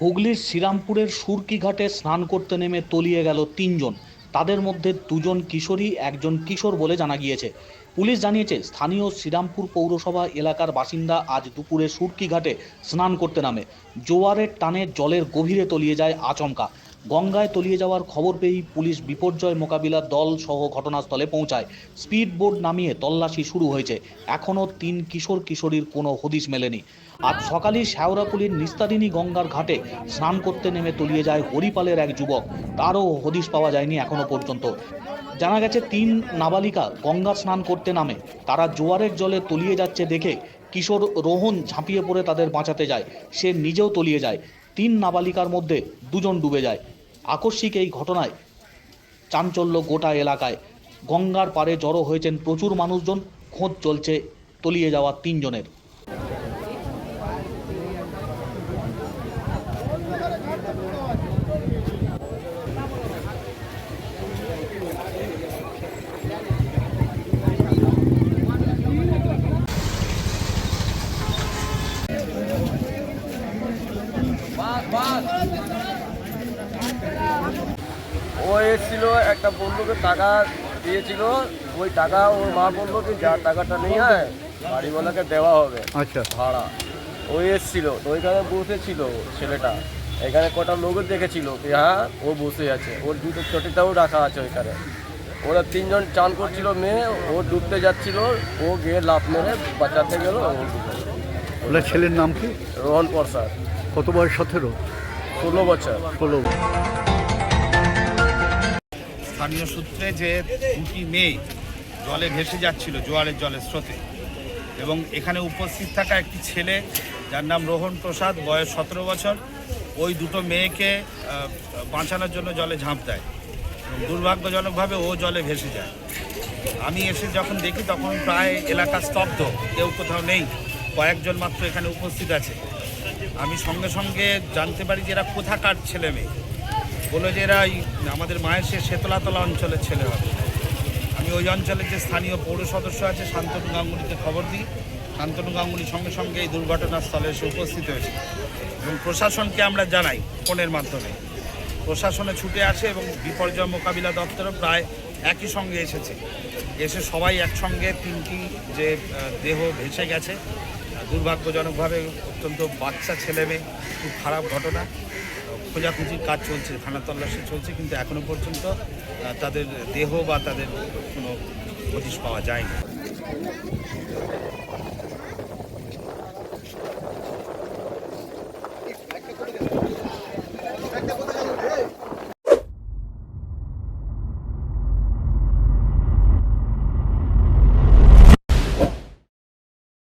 হুগলির শ্রীরামপুরের সুরকি ঘাটে স্নান করতে নেমে তলিয়ে গেল তিনজন। তাদের মধ্যে দুজন কিশোরী, একজন কিশোর বলে জানা গিয়েছে। পুলিশ জানিয়েছে, স্থানীয় শ্রীরামপুর পৌরসভা এলাকার বাসিন্দা আজ দুপুরে সুরকি ঘাটে স্নান করতে নামে। জোয়ারের টানে জলের গভীরে তলিয়ে যায় আচমকা। গঙ্গায় তলিয়ে যাওয়ার খবর পেয়েই পুলিশ বিপর্যয় মোকাবিলার দল সহ ঘটনাস্থলে পৌঁছায়। স্পিড বোট নামিয়ে তল্লাশি শুরু হয়েছে। এখনও তিন কিশোর কিশোরীর কোনো হদিশ মেলেনি। আজ সকালেই শেওড়াপুলির নিস্তারিণী গঙ্গার ঘাটে স্নান করতে নেমে তলিয়ে যায় হরিপালের এক যুবক। তারও হদিশ পাওয়া যায়নি এখনও পর্যন্ত। জানা গেছে, তিন নাবালিকা গঙ্গা স্নান করতে নামে। তারা জোয়ারের জলে তলিয়ে যাচ্ছে দেখে কিশোর রোহন ঝাঁপিয়ে পড়ে তাদের বাঁচাতে যায়। সে নিজেও তলিয়ে যায়। তিন নাবালিকার মধ্যে দুজন ডুবে যায়। আকস্মিক এই ঘটনায় চাঞ্চল্য গোটা এলাকায়। গঙ্গার পারে জড়ো হয়েছেন প্রচুর মানুষজন, খোঁজ চলছে তলিয়ে যাওয়া তিনজনের। ও এসেছিল একটা বন্ধুকে টাকা দিয়েছিল। ওই টাকা ওর মা বলল কি যা টাকাটা নেই হ্যাঁ বাড়িওয়ালাকে দেওয়া হবে আচ্ছা। ভাড়া। ও এসেছিল তো ওইখানে বসেছিল ছেলেটা। এখানে কটা লোক দেখেছিল কি হ্যাঁ ও বসে আছে ওর জুতো চটিটাও রাখা আছে ওইখানে। ওরা তিনজন চান করছিল মেয়ে ও ডুবতে যাচ্ছিল ও গিয়ে লাফ মেরে বাঁচাতে গেল। ওনার ছেলের নাম কি? রোহন প্রসাদ। কত বয়স সতেরো? ষোলো বছর। ষোলো স্থানীয় সূত্রে যে দুটি মেয়ে জলে ভেসে যাচ্ছিল জোয়ারের জলের স্রোতে। এবং এখানে উপস্থিত থাকা একটি ছেলে, যার নাম রোহন প্রসাদ, বয়স সতেরো বছর, ওই দুটো মেয়েকে বাঁচানোর জন্য জলে ঝাঁপ দেয়। দুর্ভাগ্যজনকভাবে ও জলে ভেসে যায়। আমি এসে যখন দেখি, তখন প্রায় এলাকা স্তব্ধ, কেউ কোথাও নেই, কয়েকজন মাত্র এখানে উপস্থিত আছে। আমি সঙ্গে সঙ্গে জানতে পারি যে এরা কোথাকার ছেলে মেয়ে। বলে যে এরা আমাদের মায়ের সে শেতলাতলা অঞ্চলের ছেলে হবে। আমি ওই অঞ্চলের যে স্থানীয় পৌর সদস্য আছে, শান্তনু গাঙ্গুলিকে খবর দিই। শান্তনু গাঙ্গুলি সঙ্গে সঙ্গে এই দুর্ঘটনাস্থলে এসে উপস্থিত হয়েছে এবং প্রশাসনকে আমরা জানাই ফোনের মাধ্যমে। প্রশাসনে ছুটে আসে এবং বিপর্যয় মোকাবিলা দপ্তরও প্রায় একই সঙ্গে এসেছে। এসে সবাই একসঙ্গে তিনটি যে দেহ ভেসে গেছে। দুর্ভাগ্যজনকভাবে অত্যন্ত বাচ্চা ছেলে মেয়ে খুব খারাপ ঘটনা। খোঁজাখুঁজির কাজ চলছে, থানা তল্লাশি চলছে, কিন্তু এখনও পর্যন্ত তাদের দেহ বা তাদের কোনো হদিশ পাওয়া যায়নি।